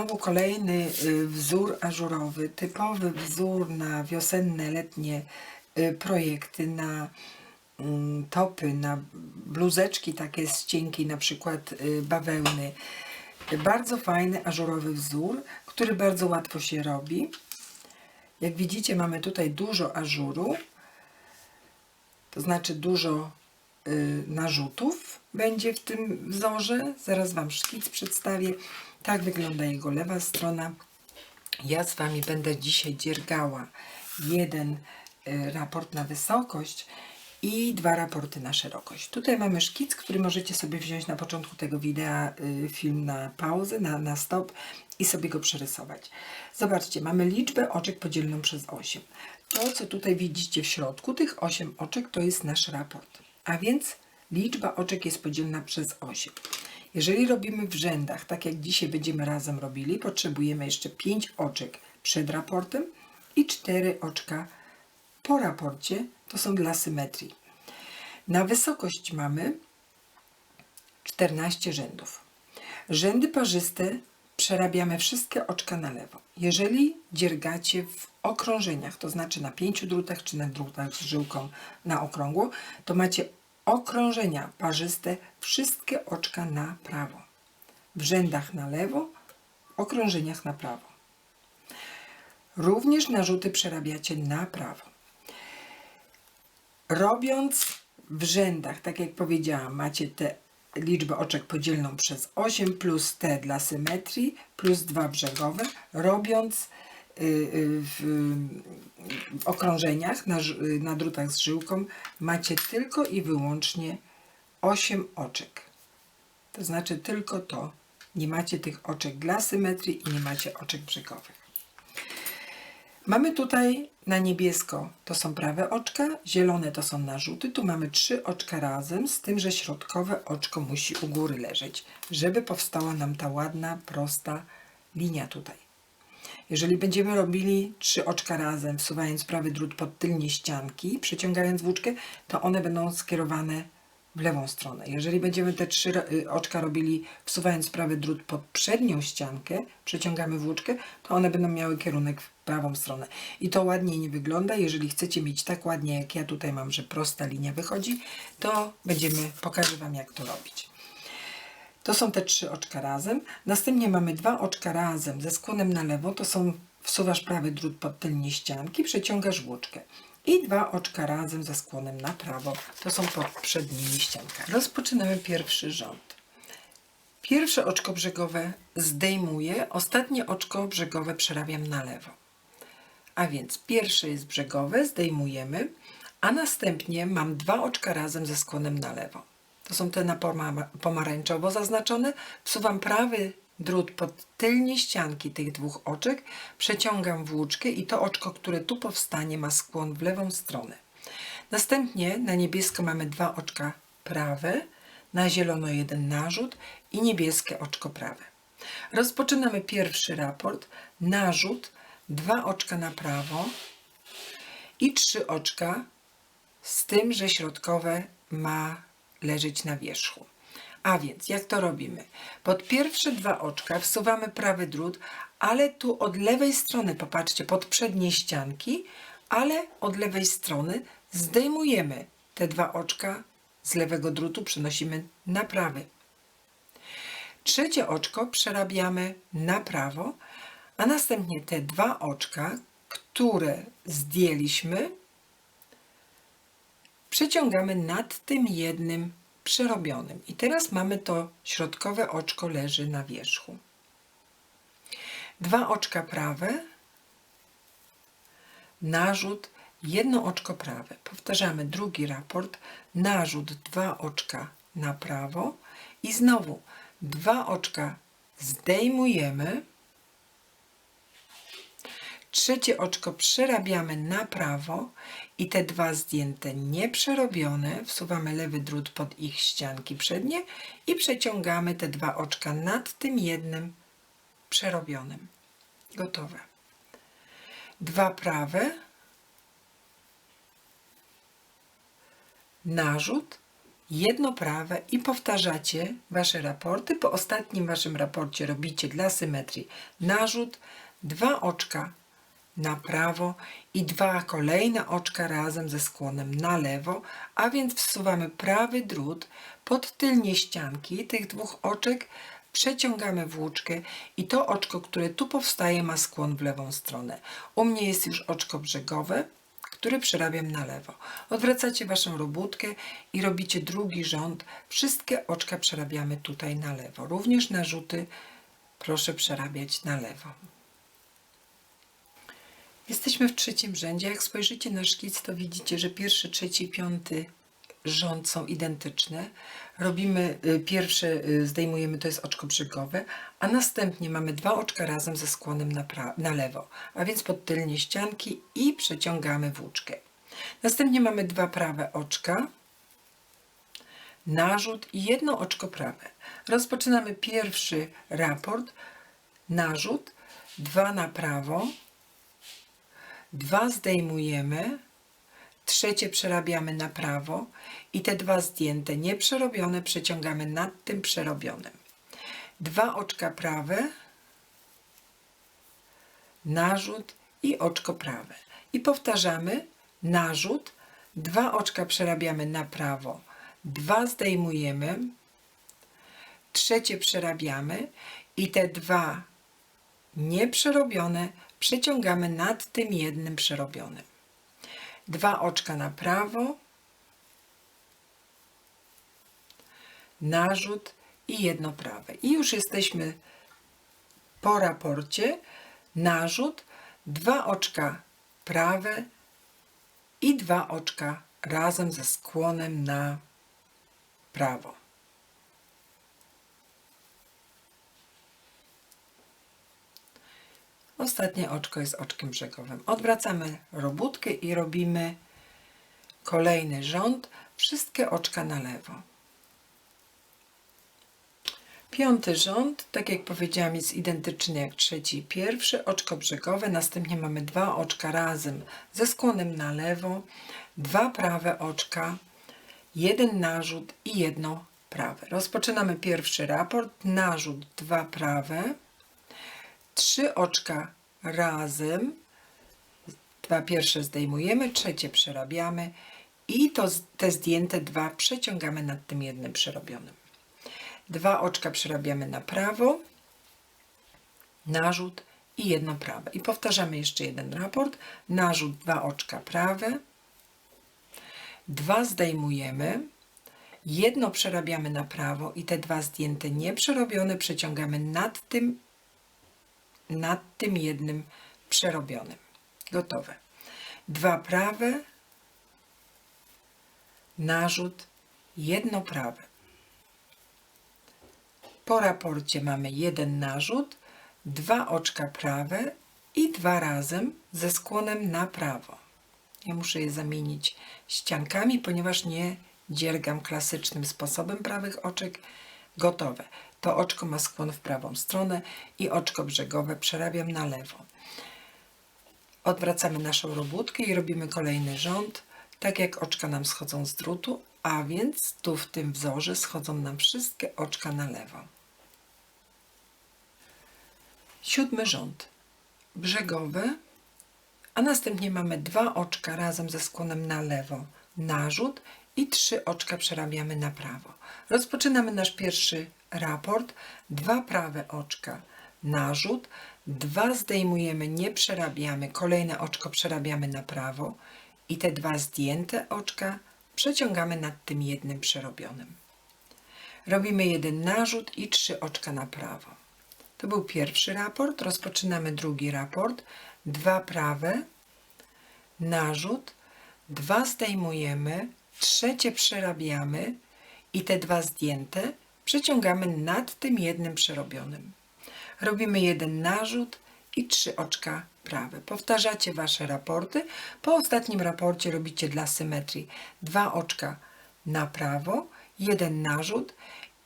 Znowu kolejny y, wzór ażurowy, typowy wzór na wiosenne, letnie y, projekty, na mm, topy, na bluzeczki takie z cienkiej, na przykład y, bawełny. Bardzo fajny ażurowy wzór, który bardzo łatwo się robi. Jak widzicie mamy tutaj dużo ażuru, to znaczy dużo narzutów będzie w tym wzorze. Zaraz Wam szkic przedstawię. Tak wygląda jego lewa strona. Ja z Wami będę dzisiaj dziergała jeden y, raport na wysokość i dwa raporty na szerokość. Tutaj mamy szkic, który możecie sobie wziąć na początku tego wideo, y, film na pauzę, na, na stop i sobie go przerysować. Zobaczcie, mamy liczbę oczek podzieloną przez 8. To, co tutaj widzicie w środku, tych 8 oczek, to jest nasz raport. A więc liczba oczek jest podzielona przez 8. Jeżeli robimy w rzędach, tak jak dzisiaj będziemy razem robili, potrzebujemy jeszcze 5 oczek przed raportem i 4 oczka po raporcie. To są dla symetrii. Na wysokość mamy 14 rzędów. Rzędy parzyste przerabiamy wszystkie oczka na lewo. Jeżeli dziergacie w okrążeniach, to znaczy na pięciu drutach czy na drutach z żyłką na okrągło, to macie okrążenia parzyste, wszystkie oczka na prawo. W rzędach na lewo, w okrążeniach na prawo. Również narzuty przerabiacie na prawo. Robiąc w rzędach, tak jak powiedziałam, macie tę liczbę oczek podzielną przez 8 plus te dla symetrii plus dwa brzegowe. Robiąc w, w okrążeniach na, y, na drutach z żyłką macie tylko i wyłącznie 8 oczek. To znaczy tylko to. Nie macie tych oczek dla symetrii i nie macie oczek brzegowych. Mamy tutaj na niebiesko to są prawe oczka, zielone to są narzuty. Tu mamy trzy oczka razem, z tym, że środkowe oczko musi u góry leżeć, żeby powstała nam ta ładna, prosta linia tutaj. Jeżeli będziemy robili trzy oczka razem, wsuwając prawy drut pod tylnie ścianki, przeciągając włóczkę, to one będą skierowane w lewą stronę. Jeżeli będziemy te trzy y, oczka robili wsuwając prawy drut pod przednią ściankę, przeciągamy włóczkę, to one będą miały kierunek w prawą stronę. I to ładniej nie wygląda. Jeżeli chcecie mieć tak ładnie, jak ja tutaj mam, że prosta linia wychodzi, to będziemy, pokażę Wam jak to robić. To są te trzy oczka razem. Następnie mamy dwa oczka razem ze skłonem na lewo. To są wsuwasz prawy drut pod tylnie ścianki, przeciągasz włóczkę. I dwa oczka razem ze skłonem na prawo. To są pod przednimi ściankami. Rozpoczynamy pierwszy rząd. Pierwsze oczko brzegowe zdejmuję, ostatnie oczko brzegowe przerabiam na lewo. A więc pierwsze jest brzegowe, zdejmujemy, a następnie mam dwa oczka razem ze skłonem na lewo. To są te na poma- pomarańczowo zaznaczone. Wsuwam prawy drut pod tylnie ścianki tych dwóch oczek, przeciągam włóczkę i to oczko, które tu powstanie, ma skłon w lewą stronę. Następnie na niebiesko mamy dwa oczka prawe, na zielono jeden narzut i niebieskie oczko prawe. Rozpoczynamy pierwszy raport. Narzut, dwa oczka na prawo i trzy oczka z tym, że środkowe ma leżeć na wierzchu. A więc jak to robimy? Pod pierwsze dwa oczka wsuwamy prawy drut, ale tu od lewej strony, popatrzcie, pod przednie ścianki, ale od lewej strony zdejmujemy te dwa oczka z lewego drutu, przenosimy na prawy. Trzecie oczko przerabiamy na prawo, a następnie te dwa oczka, które zdjęliśmy, przeciągamy nad tym jednym przerobionym. I teraz mamy to środkowe oczko leży na wierzchu. dwa oczka prawe, narzut, jedno oczko prawe. Powtarzamy drugi raport, narzut, dwa oczka na prawo i znowu dwa oczka zdejmujemy, trzecie oczko przerabiamy na prawo i te dwa zdjęte nieprzerobione wsuwamy lewy drut pod ich ścianki przednie i przeciągamy te dwa oczka nad tym jednym przerobionym. Gotowe. Dwa prawe, narzut, jedno prawe i powtarzacie Wasze raporty. Po ostatnim Waszym raporcie robicie dla symetrii narzut, dwa oczka na prawo i dwa kolejne oczka razem ze skłonem na lewo, a więc wsuwamy prawy drut pod tylnie ścianki tych dwóch oczek, przeciągamy włóczkę i to oczko, które tu powstaje ma skłon w lewą stronę. U mnie jest już oczko brzegowe, które przerabiam na lewo. Odwracacie Waszą robótkę i robicie drugi rząd. Wszystkie oczka przerabiamy tutaj na lewo. Również narzuty proszę przerabiać na lewo. Jesteśmy w trzecim rzędzie. Jak spojrzycie na szkic, to widzicie, że pierwszy, trzeci, piąty rząd są identyczne. Robimy y, pierwsze, y, zdejmujemy, to jest oczko brzegowe, a następnie mamy dwa oczka razem ze skłonem na, na lewo, a więc pod tylnie ścianki i przeciągamy włóczkę. Następnie mamy dwa prawe oczka, narzut i jedno oczko prawe. Rozpoczynamy pierwszy raport, narzut, dwa na prawo, dwa zdejmujemy, trzecie przerabiamy na prawo i te dwa zdjęte, nieprzerobione przeciągamy nad tym przerobionym. Dwa oczka prawe, narzut i oczko prawe. I powtarzamy narzut, dwa oczka przerabiamy na prawo, dwa zdejmujemy, trzecie przerabiamy i te dwa nieprzerobione przeciągamy nad tym jednym przerobionym. Dwa oczka na prawo, narzut i jedno prawe. I już jesteśmy po raporcie. Narzut, dwa oczka prawe i dwa oczka razem ze skłonem na prawo. Ostatnie oczko jest oczkiem brzegowym. Odwracamy robótkę i robimy kolejny rząd. Wszystkie oczka na lewo. Piąty rząd, tak jak powiedziałam, jest identyczny jak trzeci i pierwszy. Oczko brzegowe, następnie mamy dwa oczka razem ze skłonem na lewo, dwa prawe oczka, jeden narzut i jedno prawe. Rozpoczynamy pierwszy raport. Narzut, dwa prawe, trzy oczka razem, dwa pierwsze zdejmujemy, trzecie przerabiamy i to, te zdjęte dwa przeciągamy nad tym jednym przerobionym. Dwa oczka przerabiamy na prawo, narzut i jedno prawe. I powtarzamy jeszcze jeden raport. Narzut, dwa oczka prawe, dwa zdejmujemy, jedno przerabiamy na prawo i te dwa zdjęte nieprzerobione przeciągamy nad tym nad tym jednym przerobionym. Gotowe. Dwa prawe, narzut, jedno prawe. Po raporcie mamy jeden narzut, dwa oczka prawe i dwa razem ze skłonem na prawo. Ja muszę je zamienić ściankami, ponieważ nie dziergam klasycznym sposobem prawych oczek. Gotowe. To oczko ma skłon w prawą stronę i oczko brzegowe przerabiam na lewo. Odwracamy naszą robótkę i robimy kolejny rząd, tak jak oczka nam schodzą z drutu, a więc tu w tym wzorze schodzą nam wszystkie oczka na lewo. Siódmy rząd. Brzegowy, a następnie mamy dwa oczka razem ze skłonem na lewo, narzut i trzy oczka przerabiamy na prawo. Rozpoczynamy nasz pierwszy raport. Dwa prawe oczka, narzut, dwa zdejmujemy, nie przerabiamy, kolejne oczko przerabiamy na prawo i te dwa zdjęte oczka przeciągamy nad tym jednym przerobionym. Robimy jeden narzut i trzy oczka na prawo. To był pierwszy raport. Rozpoczynamy drugi raport. Dwa prawe, narzut, dwa zdejmujemy, trzecie przerabiamy i te dwa zdjęte przeciągamy nad tym jednym przerobionym. Robimy jeden narzut i trzy oczka prawe. Powtarzacie Wasze raporty. Po ostatnim raporcie robicie dla symetrii dwa oczka na prawo, jeden narzut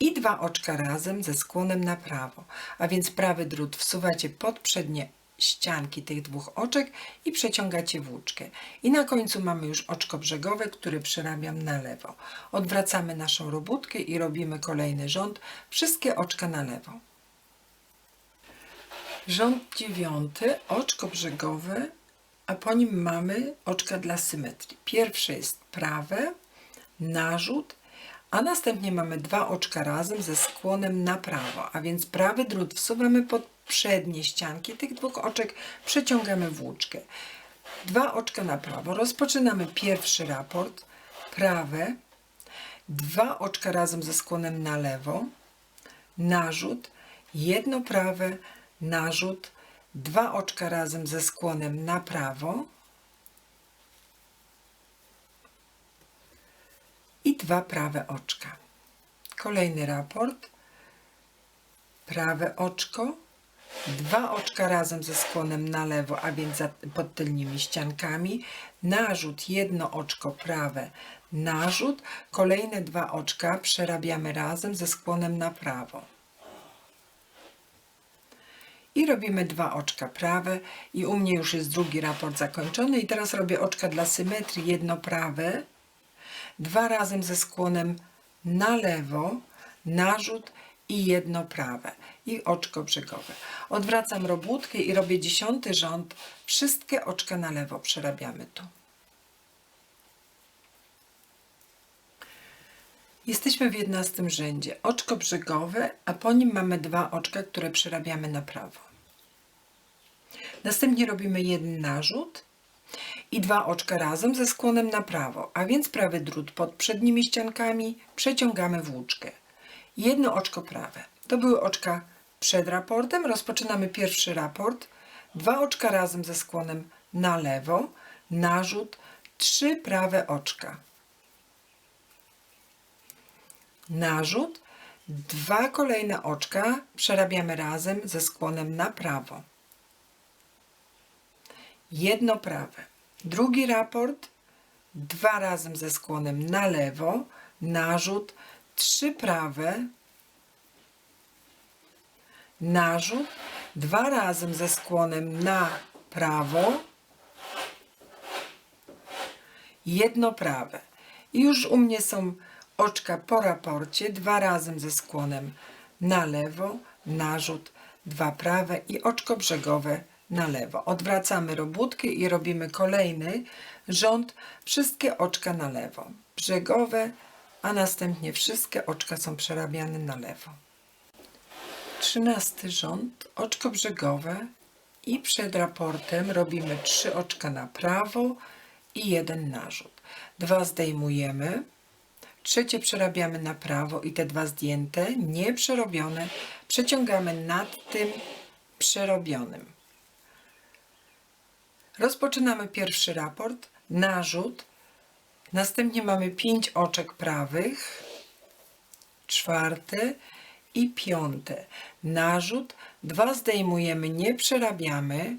i dwa oczka razem ze skłonem na prawo. A więc prawy drut wsuwacie pod przednie ścianki tych dwóch oczek i przeciągacie włóczkę. I na końcu mamy już oczko brzegowe, które przerabiam na lewo. Odwracamy naszą robótkę i robimy kolejny rząd. Wszystkie oczka na lewo. Rząd dziewiąty, oczko brzegowe, a po nim mamy oczka dla symetrii. Pierwsze jest prawe, narzut, a następnie mamy dwa oczka razem ze skłonem na prawo, a więc prawy drut wsuwamy pod przednie ścianki. Tych dwóch oczek, przeciągamy włóczkę. Dwa oczka na prawo. Rozpoczynamy pierwszy raport, prawe, dwa oczka razem ze skłonem na lewo, narzut, jedno prawe, narzut, dwa oczka razem ze skłonem na prawo i dwa prawe oczka. Kolejny raport, prawe oczko, dwa oczka razem ze skłonem na lewo, a więc pod tylnymi ściankami, narzut, jedno oczko prawe, narzut, kolejne dwa oczka przerabiamy razem ze skłonem na prawo. I robimy dwa oczka prawe. I u mnie już jest drugi raport zakończony. I teraz robię oczka dla symetrii, jedno prawe, dwa razem ze skłonem na lewo, narzut i jedno prawe i oczko brzegowe. Odwracam robótkę i robię dziesiąty rząd, wszystkie oczka na lewo przerabiamy tu. Jesteśmy w jedenastym rzędzie. Oczko brzegowe, a po nim mamy dwa oczka, które przerabiamy na prawo. Następnie robimy jeden narzut i dwa oczka razem ze skłonem na prawo, a więc prawy drut pod przednimi ściankami przeciągamy włóczkę. Jedno oczko prawe. To były oczka przed raportem. Rozpoczynamy pierwszy raport. Dwa oczka razem ze skłonem na lewo, narzut, trzy prawe oczka narzut, dwa kolejne oczka przerabiamy razem ze skłonem na prawo. Jedno prawe. Drugi raport, dwa razem ze skłonem na lewo, narzut, trzy prawe, narzut, dwa razem ze skłonem na prawo, jedno prawe. I już u mnie są oczka po raporcie, dwa razem ze skłonem na lewo, narzut, dwa prawe i oczko brzegowe na lewo. Odwracamy robótkę i robimy kolejny rząd, wszystkie oczka na lewo, brzegowe, a następnie wszystkie oczka są przerabiane na lewo. Trzynasty rząd, oczko brzegowe i przed raportem robimy trzy oczka na prawo i jeden narzut. Dwa zdejmujemy, Trzecie przerabiamy na prawo i te dwa zdjęte, nie przerobione, przeciągamy nad tym przerobionym. Rozpoczynamy pierwszy raport, narzut, następnie mamy pięć oczek prawych, czwarte i piąte. Narzut, dwa zdejmujemy, nie przerabiamy,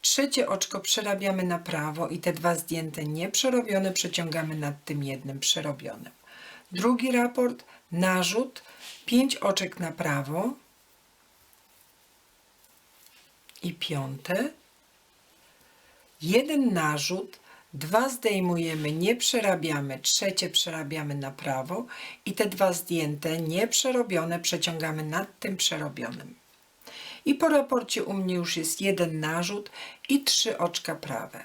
Trzecie oczko przerabiamy na prawo i te dwa zdjęte nieprzerobione przeciągamy nad tym jednym przerobionym. Drugi raport, narzut, pięć oczek na prawo i piąte. Jeden narzut, dwa zdejmujemy, nie przerabiamy, trzecie przerabiamy na prawo i te dwa zdjęte, nieprzerobione przeciągamy nad tym przerobionym. I po raporcie u mnie już jest jeden narzut i trzy oczka prawe.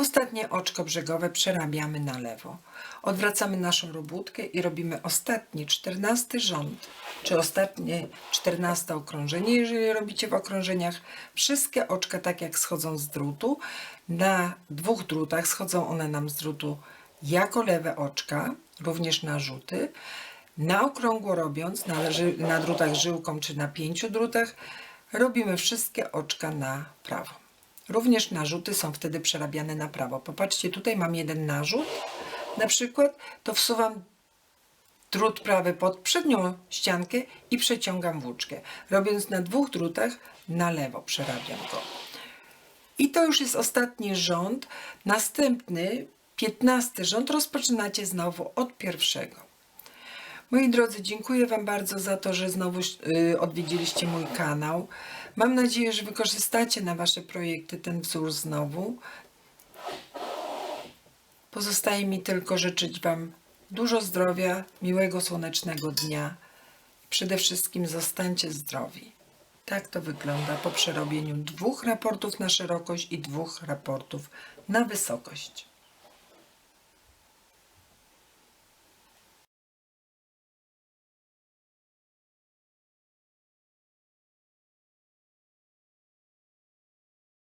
Ostatnie oczko brzegowe przerabiamy na lewo. Odwracamy naszą robótkę i robimy ostatni, czternasty rząd, czy ostatnie czternaste okrążenie, jeżeli robicie w okrążeniach. Wszystkie oczka tak jak schodzą z drutu. Na dwóch drutach schodzą one nam z drutu jako lewe oczka, również narzuty. Na okrągło robiąc, na, na drutach żyłką czy na pięciu drutach, robimy wszystkie oczka na prawo. Również narzuty są wtedy przerabiane na prawo. Popatrzcie, tutaj mam jeden narzut, na przykład, to wsuwam drut prawy pod przednią ściankę i przeciągam włóczkę. Robiąc na dwóch drutach, na lewo przerabiam go. I to już jest ostatni rząd. Następny, piętnasty rząd rozpoczynacie znowu od pierwszego. Moi drodzy, dziękuję Wam bardzo za to, że znowu y, odwiedziliście mój kanał. Mam nadzieję, że wykorzystacie na Wasze projekty ten wzór znowu. Pozostaje mi tylko życzyć Wam dużo zdrowia, miłego słonecznego dnia. Przede wszystkim zostańcie zdrowi. Tak to wygląda po przerobieniu dwóch raportów na szerokość i dwóch raportów na wysokość.